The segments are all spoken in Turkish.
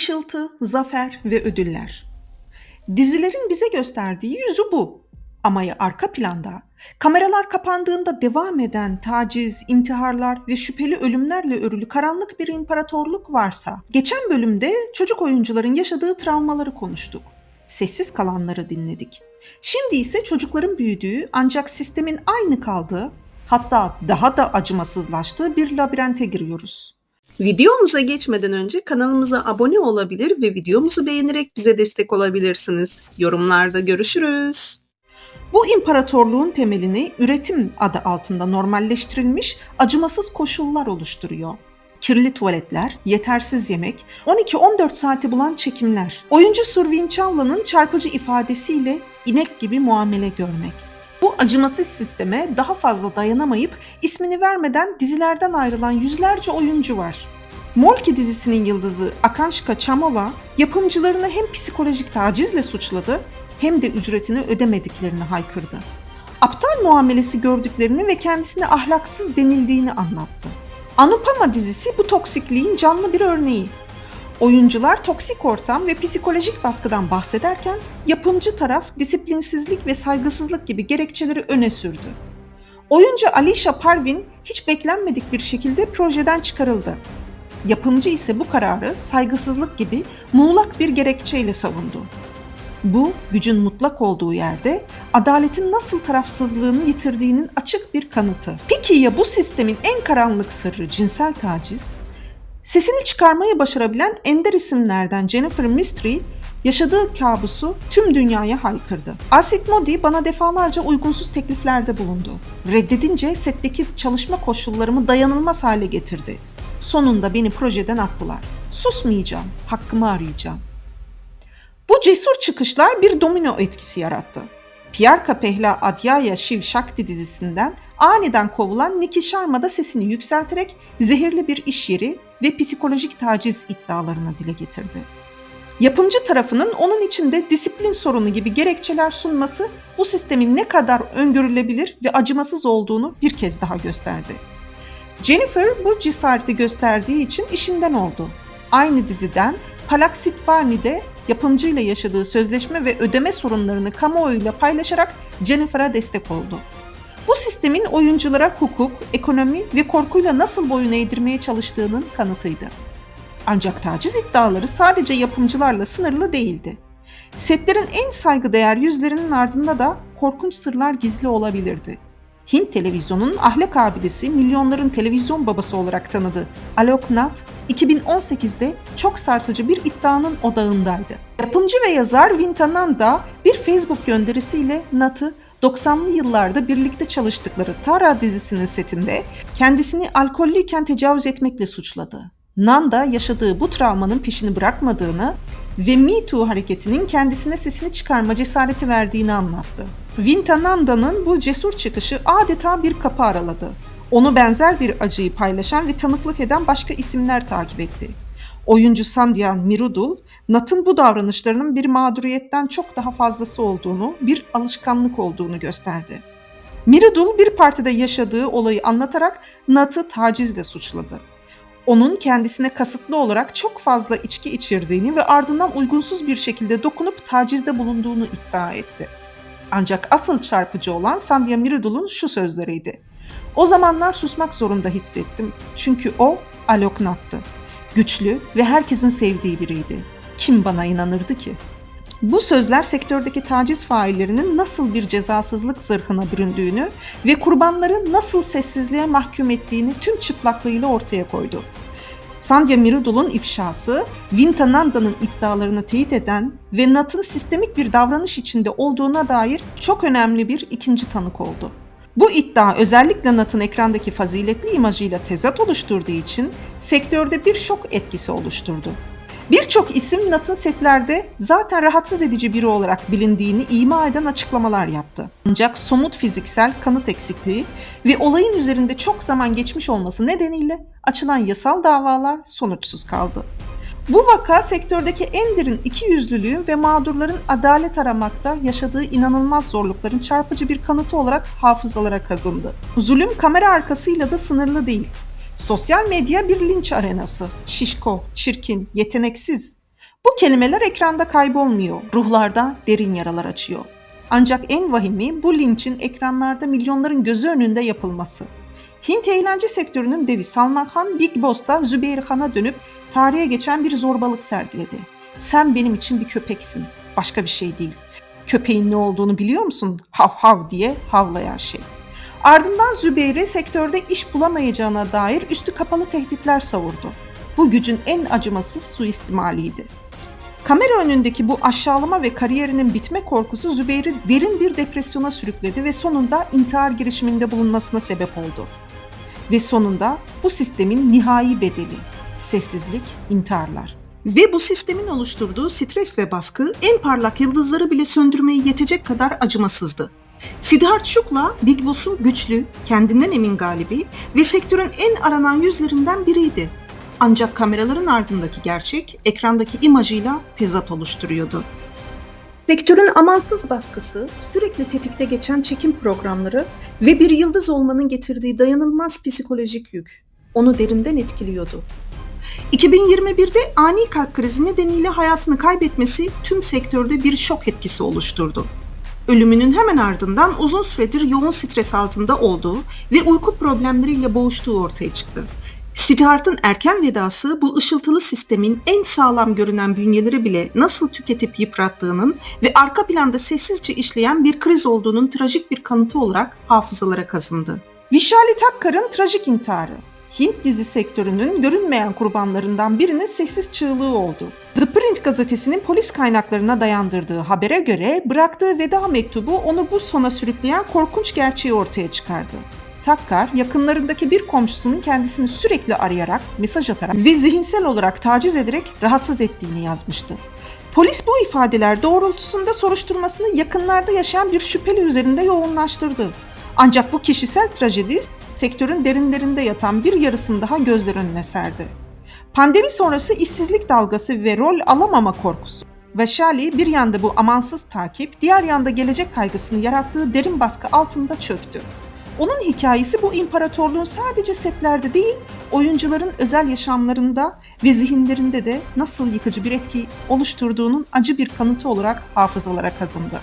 ışıltı, zafer ve ödüller. Dizilerin bize gösterdiği yüzü bu. Ama ya arka planda, kameralar kapandığında devam eden taciz, intiharlar ve şüpheli ölümlerle örülü karanlık bir imparatorluk varsa, geçen bölümde çocuk oyuncuların yaşadığı travmaları konuştuk. Sessiz kalanları dinledik. Şimdi ise çocukların büyüdüğü ancak sistemin aynı kaldığı, hatta daha da acımasızlaştığı bir labirente giriyoruz. Videomuza geçmeden önce kanalımıza abone olabilir ve videomuzu beğenerek bize destek olabilirsiniz. Yorumlarda görüşürüz. Bu imparatorluğun temelini üretim adı altında normalleştirilmiş acımasız koşullar oluşturuyor. Kirli tuvaletler, yetersiz yemek, 12-14 saati bulan çekimler, oyuncu Survin Çavla'nın çarpıcı ifadesiyle inek gibi muamele görmek. Bu acımasız sisteme daha fazla dayanamayıp ismini vermeden dizilerden ayrılan yüzlerce oyuncu var. Molki dizisinin yıldızı Akanshka Chamola yapımcılarını hem psikolojik tacizle suçladı hem de ücretini ödemediklerini haykırdı. Aptal muamelesi gördüklerini ve kendisine ahlaksız denildiğini anlattı. Anupama dizisi bu toksikliğin canlı bir örneği. Oyuncular toksik ortam ve psikolojik baskıdan bahsederken yapımcı taraf disiplinsizlik ve saygısızlık gibi gerekçeleri öne sürdü. Oyuncu Alisha Parvin hiç beklenmedik bir şekilde projeden çıkarıldı. Yapımcı ise bu kararı saygısızlık gibi muğlak bir gerekçeyle savundu. Bu, gücün mutlak olduğu yerde adaletin nasıl tarafsızlığını yitirdiğinin açık bir kanıtı. Peki ya bu sistemin en karanlık sırrı cinsel taciz? Sesini çıkarmayı başarabilen ender isimlerden Jennifer Mystery, yaşadığı kabusu tüm dünyaya haykırdı. Asit Modi bana defalarca uygunsuz tekliflerde bulundu. Reddedince setteki çalışma koşullarımı dayanılmaz hale getirdi. Sonunda beni projeden attılar. Susmayacağım, hakkımı arayacağım. Bu cesur çıkışlar bir domino etkisi yarattı. Piyarka Pehla Adyaya Shiv Shakti dizisinden aniden kovulan Niki Sharma da sesini yükselterek zehirli bir iş yeri ve psikolojik taciz iddialarını dile getirdi. Yapımcı tarafının onun içinde disiplin sorunu gibi gerekçeler sunması bu sistemin ne kadar öngörülebilir ve acımasız olduğunu bir kez daha gösterdi. Jennifer bu cesareti gösterdiği için işinden oldu. Aynı diziden Palak Sitvani'de yapımcıyla yaşadığı sözleşme ve ödeme sorunlarını kamuoyuyla paylaşarak Jennifer'a destek oldu. Sistemin oyunculara hukuk, ekonomi ve korkuyla nasıl boyun eğdirmeye çalıştığının kanıtıydı. Ancak taciz iddiaları sadece yapımcılarla sınırlı değildi. Setlerin en saygıdeğer yüzlerinin ardında da korkunç sırlar gizli olabilirdi. Hint televizyonunun ahlak abidesi milyonların televizyon babası olarak tanıdı. Alok Nath, 2018'de çok sarsıcı bir iddianın odağındaydı. Yapımcı ve yazar Vinta Nanda bir Facebook gönderisiyle Nath'ı 90'lı yıllarda birlikte çalıştıkları Tara dizisinin setinde kendisini alkollüyken tecavüz etmekle suçladı. Nanda yaşadığı bu travmanın peşini bırakmadığını ve Me Too hareketinin kendisine sesini çıkarma cesareti verdiğini anlattı. Vinta Nanda'nın bu cesur çıkışı adeta bir kapı araladı. Onu benzer bir acıyı paylaşan ve tanıklık eden başka isimler takip etti. Oyuncu Sandhya Mirudul, Nat'ın bu davranışlarının bir mağduriyetten çok daha fazlası olduğunu, bir alışkanlık olduğunu gösterdi. Mirudul bir partide yaşadığı olayı anlatarak Nat'ı tacizle suçladı. Onun kendisine kasıtlı olarak çok fazla içki içirdiğini ve ardından uygunsuz bir şekilde dokunup tacizde bulunduğunu iddia etti. Ancak asıl çarpıcı olan Sandhya Mirudul'un şu sözleriydi. O zamanlar susmak zorunda hissettim. Çünkü o Aloknat'tı. Güçlü ve herkesin sevdiği biriydi. Kim bana inanırdı ki? Bu sözler sektördeki taciz faillerinin nasıl bir cezasızlık zırhına büründüğünü ve kurbanları nasıl sessizliğe mahkum ettiğini tüm çıplaklığıyla ortaya koydu. Sandhya Mirudul'un ifşası, Vintananda'nın iddialarını teyit eden ve Nat'ın sistemik bir davranış içinde olduğuna dair çok önemli bir ikinci tanık oldu. Bu iddia özellikle Nat'ın ekrandaki faziletli imajıyla tezat oluşturduğu için sektörde bir şok etkisi oluşturdu. Birçok isim Nat'ın setlerde zaten rahatsız edici biri olarak bilindiğini ima eden açıklamalar yaptı. Ancak somut fiziksel kanıt eksikliği ve olayın üzerinde çok zaman geçmiş olması nedeniyle açılan yasal davalar sonuçsuz kaldı. Bu vaka sektördeki en derin iki yüzlülüğün ve mağdurların adalet aramakta yaşadığı inanılmaz zorlukların çarpıcı bir kanıtı olarak hafızalara kazındı. Zulüm kamera arkasıyla da sınırlı değil. Sosyal medya bir linç arenası. Şişko, çirkin, yeteneksiz. Bu kelimeler ekranda kaybolmuyor, ruhlarda derin yaralar açıyor. Ancak en vahimi bu linçin ekranlarda milyonların gözü önünde yapılması. Hint eğlence sektörünün devi Salman Khan Big Boss'ta Zübeyir Khan'a dönüp tarihe geçen bir zorbalık sergiledi. Sen benim için bir köpeksin, başka bir şey değil. Köpeğin ne olduğunu biliyor musun? Hav hav diye havlayan şey. Ardından Zübeyir'e sektörde iş bulamayacağına dair üstü kapalı tehditler savurdu. Bu gücün en acımasız suistimaliydi. Kamera önündeki bu aşağılama ve kariyerinin bitme korkusu Zübeyir'i derin bir depresyona sürükledi ve sonunda intihar girişiminde bulunmasına sebep oldu. Ve sonunda bu sistemin nihai bedeli, sessizlik, intiharlar. Ve bu sistemin oluşturduğu stres ve baskı en parlak yıldızları bile söndürmeyi yetecek kadar acımasızdı. Siddharth Shukla, Big Boss'un güçlü, kendinden emin galibi ve sektörün en aranan yüzlerinden biriydi. Ancak kameraların ardındaki gerçek ekrandaki imajıyla tezat oluşturuyordu. Sektörün amansız baskısı, sürekli tetikte geçen çekim programları ve bir yıldız olmanın getirdiği dayanılmaz psikolojik yük onu derinden etkiliyordu. 2021'de ani kalp krizi nedeniyle hayatını kaybetmesi tüm sektörde bir şok etkisi oluşturdu. Ölümünün hemen ardından uzun süredir yoğun stres altında olduğu ve uyku problemleriyle boğuştuğu ortaya çıktı. Siddharth'ın erken vedası bu ışıltılı sistemin en sağlam görünen bünyeleri bile nasıl tüketip yıprattığının ve arka planda sessizce işleyen bir kriz olduğunun trajik bir kanıtı olarak hafızalara kazındı. Vishali Takkar'ın trajik intiharı. Hint dizi sektörünün görünmeyen kurbanlarından birinin sessiz çığlığı oldu. The Print gazetesinin polis kaynaklarına dayandırdığı habere göre bıraktığı veda mektubu onu bu sona sürükleyen korkunç gerçeği ortaya çıkardı. Takkar, yakınlarındaki bir komşusunun kendisini sürekli arayarak, mesaj atarak ve zihinsel olarak taciz ederek rahatsız ettiğini yazmıştı. Polis bu ifadeler doğrultusunda soruşturmasını yakınlarda yaşayan bir şüpheli üzerinde yoğunlaştırdı. Ancak bu kişisel trajedi sektörün derinlerinde yatan bir yarısını daha gözler önüne serdi. Pandemi sonrası işsizlik dalgası ve rol alamama korkusu. Vaşali bir yanda bu amansız takip, diğer yanda gelecek kaygısını yarattığı derin baskı altında çöktü. Onun hikayesi bu imparatorluğun sadece setlerde değil, oyuncuların özel yaşamlarında ve zihinlerinde de nasıl yıkıcı bir etki oluşturduğunun acı bir kanıtı olarak hafızalara kazındı.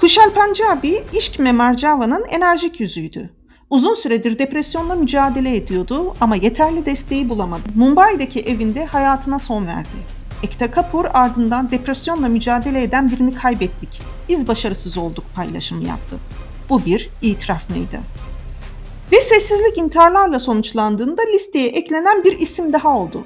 Kushal Punjabi, İşk Memar Java'nın enerjik yüzüydü. Uzun süredir depresyonla mücadele ediyordu ama yeterli desteği bulamadı. Mumbai'deki evinde hayatına son verdi. Ekta Kapoor ardından depresyonla mücadele eden birini kaybettik. Biz başarısız olduk paylaşımı yaptı. Bu bir itiraf mıydı? Ve sessizlik intiharlarla sonuçlandığında listeye eklenen bir isim daha oldu.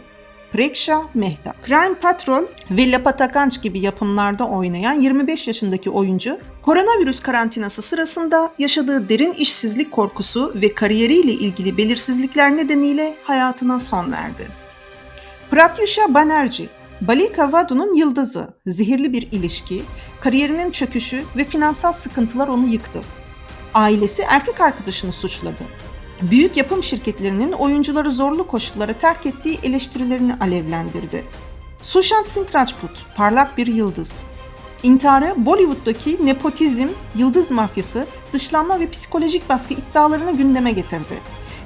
Preksha Mehta. Crime Patrol ve Lapatakanç gibi yapımlarda oynayan 25 yaşındaki oyuncu, koronavirüs karantinası sırasında yaşadığı derin işsizlik korkusu ve kariyeriyle ilgili belirsizlikler nedeniyle hayatına son verdi. Pratyusha Banerjee, Balika Vadu'nun yıldızı, zehirli bir ilişki, kariyerinin çöküşü ve finansal sıkıntılar onu yıktı. Ailesi erkek arkadaşını suçladı. Büyük yapım şirketlerinin oyuncuları zorlu koşullara terk ettiği eleştirilerini alevlendirdi. Sushant Singh Rajput, parlak bir yıldız. İntiharı Bollywood'daki nepotizm, yıldız mafyası, dışlanma ve psikolojik baskı iddialarını gündeme getirdi.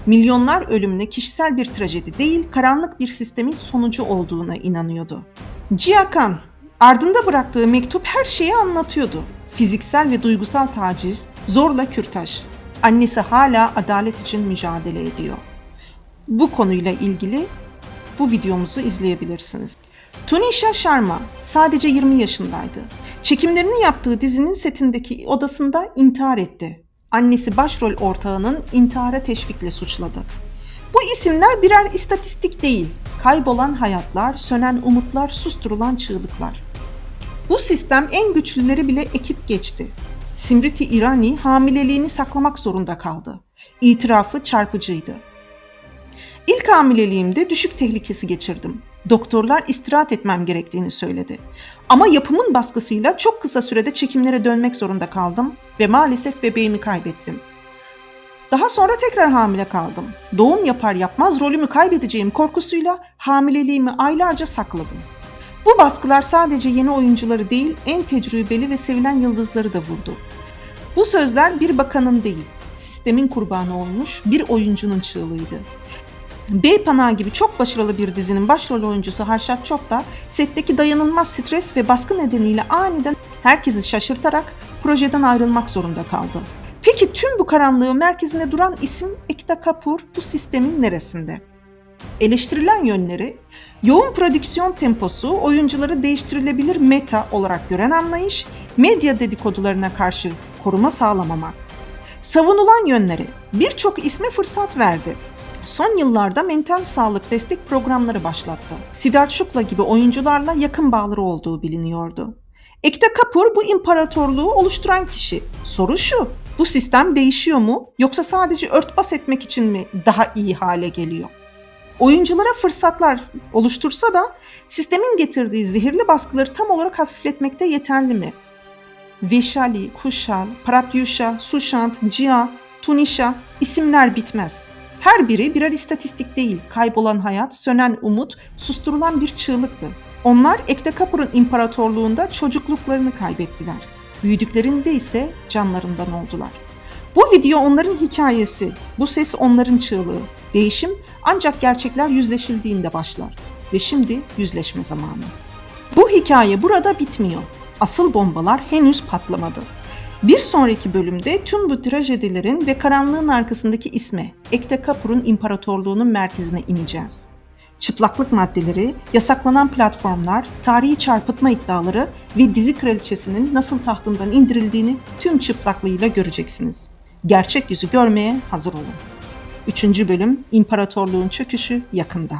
Milyonlar ölümüne kişisel bir trajedi değil, karanlık bir sistemin sonucu olduğuna inanıyordu. Jia Khan, ardında bıraktığı mektup her şeyi anlatıyordu. Fiziksel ve duygusal taciz, zorla kürtaj. Annesi hala adalet için mücadele ediyor. Bu konuyla ilgili bu videomuzu izleyebilirsiniz. Tunisha Sharma sadece 20 yaşındaydı. Çekimlerini yaptığı dizinin setindeki odasında intihar etti. Annesi başrol ortağının intihara teşvikle suçladı. Bu isimler birer istatistik değil. Kaybolan hayatlar, sönen umutlar, susturulan çığlıklar. Bu sistem en güçlüleri bile ekip geçti. Simriti Irani hamileliğini saklamak zorunda kaldı. İtirafı çarpıcıydı. İlk hamileliğimde düşük tehlikesi geçirdim. Doktorlar istirahat etmem gerektiğini söyledi. Ama yapımın baskısıyla çok kısa sürede çekimlere dönmek zorunda kaldım ve maalesef bebeğimi kaybettim. Daha sonra tekrar hamile kaldım. Doğum yapar yapmaz rolümü kaybedeceğim korkusuyla hamileliğimi aylarca sakladım. Bu baskılar sadece yeni oyuncuları değil, en tecrübeli ve sevilen yıldızları da vurdu. Bu sözler bir bakanın değil, sistemin kurbanı olmuş bir oyuncunun çığlığıydı. Bey Panağı gibi çok başarılı bir dizinin başrol oyuncusu Harşat Çokta, setteki dayanılmaz stres ve baskı nedeniyle aniden herkesi şaşırtarak projeden ayrılmak zorunda kaldı. Peki tüm bu karanlığın merkezinde duran isim Ekta Kapur bu sistemin neresinde? Eleştirilen yönleri, yoğun prodüksiyon temposu, oyuncuları değiştirilebilir meta olarak gören anlayış, medya dedikodularına karşı koruma sağlamamak. Savunulan yönleri, birçok isme fırsat verdi. Son yıllarda mental sağlık destek programları başlattı. Siddharth Shukla gibi oyuncularla yakın bağları olduğu biliniyordu. Ekta Kapur bu imparatorluğu oluşturan kişi. Soru şu, bu sistem değişiyor mu yoksa sadece örtbas etmek için mi daha iyi hale geliyor? Oyunculara fırsatlar oluştursa da sistemin getirdiği zehirli baskıları tam olarak hafifletmekte yeterli mi? Vishali, Kushal, Pratyusha, Sushant, Jia, Tunisha isimler bitmez. Her biri birer istatistik değil, kaybolan hayat, sönen umut, susturulan bir çığlıktı. Onlar Ekte Kapur'un imparatorluğunda çocukluklarını kaybettiler. Büyüdüklerinde ise canlarından oldular. Bu video onların hikayesi, bu ses onların çığlığı. Değişim ancak gerçekler yüzleşildiğinde başlar. Ve şimdi yüzleşme zamanı. Bu hikaye burada bitmiyor. Asıl bombalar henüz patlamadı. Bir sonraki bölümde tüm bu trajedilerin ve karanlığın arkasındaki isme, Ekte Kapur'un imparatorluğunun merkezine ineceğiz. Çıplaklık maddeleri, yasaklanan platformlar, tarihi çarpıtma iddiaları ve dizi kraliçesinin nasıl tahtından indirildiğini tüm çıplaklığıyla göreceksiniz. Gerçek yüzü görmeye hazır olun. Üçüncü bölüm İmparatorluğun Çöküşü yakında.